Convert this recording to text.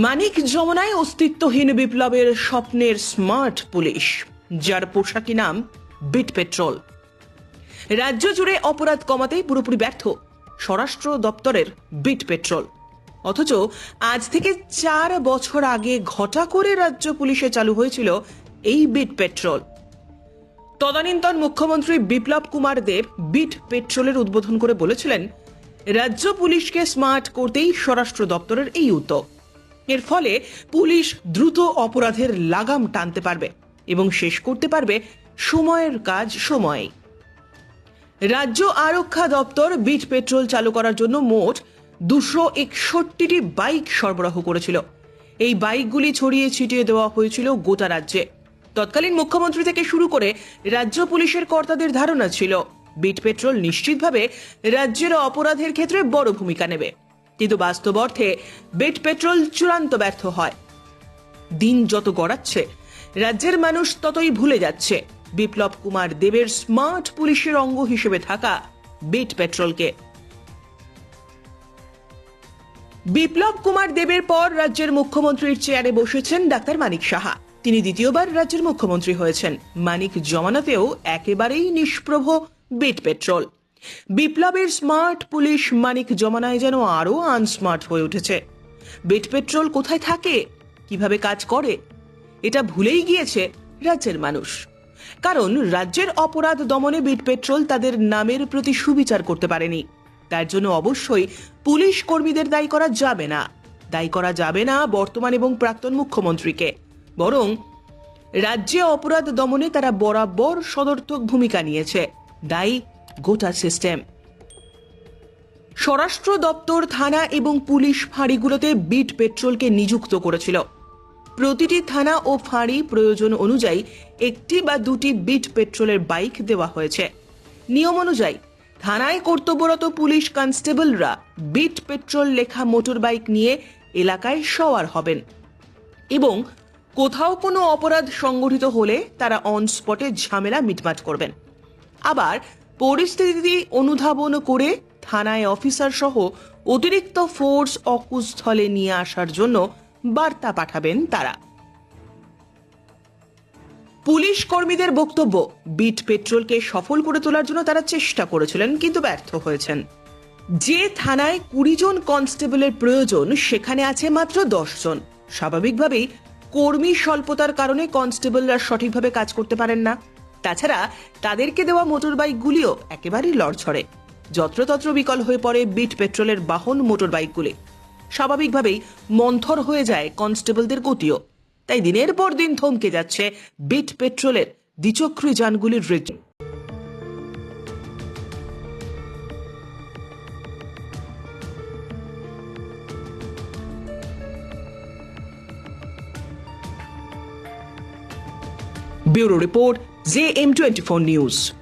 মানিক যমনায় অস্তিত্বহীন বিপ্লবের স্বপ্নের স্মার্ট পুলিশ, যার পোশাকি নাম বিট পেট্রোল। রাজ্য জুড়ে অপরাধ কমাতেই পুরোপুরি ব্যর্থ স্বরাষ্ট্র দপ্তরের বিট পেট্রোল। অথচ আজ থেকে চার বছর আগে ঘটা করে রাজ্য পুলিশে চালু হয়েছিল এই বিট পেট্রোল। তদানীন্তন মুখ্যমন্ত্রী বিপ্লব কুমার দেব বিট পেট্রোলের উদ্বোধন করে বলেছিলেন, রাজ্য পুলিশকে স্মার্ট করতেই স্বরাষ্ট্র দপ্তরের এই উদ্যোগ। এর ফলে পুলিশ দ্রুত অপরাধের লাগাম টানতে পারবে এবং শেষ করতে পারবে সময়ের কাজ সময়ে রাজ্য আরক্ষা দপ্তর বিট পেট্রোল চালু করার জন্য মোট দুশো একষট্টিটি বাইক সরবরাহ করেছিল। এই বাইকগুলি ছড়িয়ে ছিটিয়ে দেওয়া হয়েছিল গোটা রাজ্যে। তৎকালীন মুখ্যমন্ত্রী থেকে শুরু করে রাজ্য পুলিশের কর্তাদের ধারণা ছিল, বিট পেট্রোল নিশ্চিতভাবে রাজ্যের অপরাধের ক্ষেত্রে বড় ভূমিকা নেবে। কিন্তু বাস্তব অর্থে বিট পেট্রোল চূড়ান্ত ব্যর্থ হয়। দিন যত গড়াচ্ছে, রাজ্যের মানুষ ততই ভুলে যাচ্ছে। বিপ্লব কুমার দেবের স্মার্ট পুলিশের অঙ্গ হিসেবে থাকা বেট পেট্রোলকে। বিপ্লব কুমার দেবের পর রাজ্যের মুখ্যমন্ত্রীর চেয়ারে বসেছেন ডাক্তার মানিক সাহা। তিনি দ্বিতীয়বার রাজ্যের মুখ্যমন্ত্রী হয়েছেন। মানিক জমানাতেও একেবারেই নিষ্প্রভ বেট পেট্রোল। বিপ্লবের স্মার্ট পুলিশ মানিক জমানায় যেন আরও আনস্মার্ট হয়ে উঠেছে। বিট পেট্রোল কোথায় থাকে? কীভাবে কাজ করে? এটা ভুলেই গিয়েছে রাজ্যের মানুষ। কারণ রাজ্যের অপরাধ দমনে বিট পেট্রোল তাদের নামের প্রতি সুবিচার করতে পারেনি। তার জন্য অবশ্যই পুলিশ কর্মীদের দায়ী করা যাবে না। দায়ী করা যাবে না বর্তমান এবং প্রাক্তন মুখ্যমন্ত্রীকে। বরং রাজ্যে অপরাধ দমনে তারা বরাবর সদর্থক ভূমিকা নিয়েছে। দায়ী গোটা সিস্টেম স্বরাষ্ট্র দপ্তর, থানা এবং পুলিশ ফাঁড়িগুলোতে বিট পেট্রোলকে নিযুক্ত করেছিল। প্রতিটি থানা ও ফাঁড়ি প্রয়োজন অনুযায়ী একটি বা দুটি বিট পেট্রোলের বাইক দেওয়া হয়েছে। নিয়ম অনুযায়ী, থানায় কর্তব্যরত পুলিশ কনস্টেবলরা বিট পেট্রোল লেখা মোটর বাইক নিয়ে এলাকায় সওয়ার হবেন এবং কোথাও কোনো অপরাধ সংগঠিত হলে তারা অন স্পটে ঝামেলা মিটমাট করবেন। আবার পরিস্থিতি অনুধাবন করে থানায় অফিসার সহ অতিরিক্ত ফোর্স অকুস্থলে নিয়ে আসার জন্য বার্তা পাঠাবেন তারা। পুলিশ কর্মীদের বক্তব্য, বিট পেট্রোলকে সফল করে তোলার জন্য তারা চেষ্টা করেছিলেন কিন্তু ব্যর্থ হয়েছেন। যে থানায় কুড়ি জন কনস্টেবলের প্রয়োজন, সেখানে আছে মাত্র দশ জন। স্বাভাবিকভাবেই কর্মী স্বল্পতার কারণে কনস্টেবলরা সঠিকভাবে কাজ করতে পারেন না। তাছাড়া তাদেরকে দেওয়া মোটর বাইকগুলিও একেবারেই লড়ছড়ে। যত্রতত্র বিকল হয়ে পড়ে বিট পেট্রোলের বাহন মোটর বাইকগুলি স্বাভাবিকভাবেই মন্থর হয়ে যায় কনস্টেবলদের গতিও তাই দিনের পর দিন থমকে যাচ্ছে বিট পেট্রোলের দ্বিচক্রী যানগুলির rating bureau report ZM 24 News.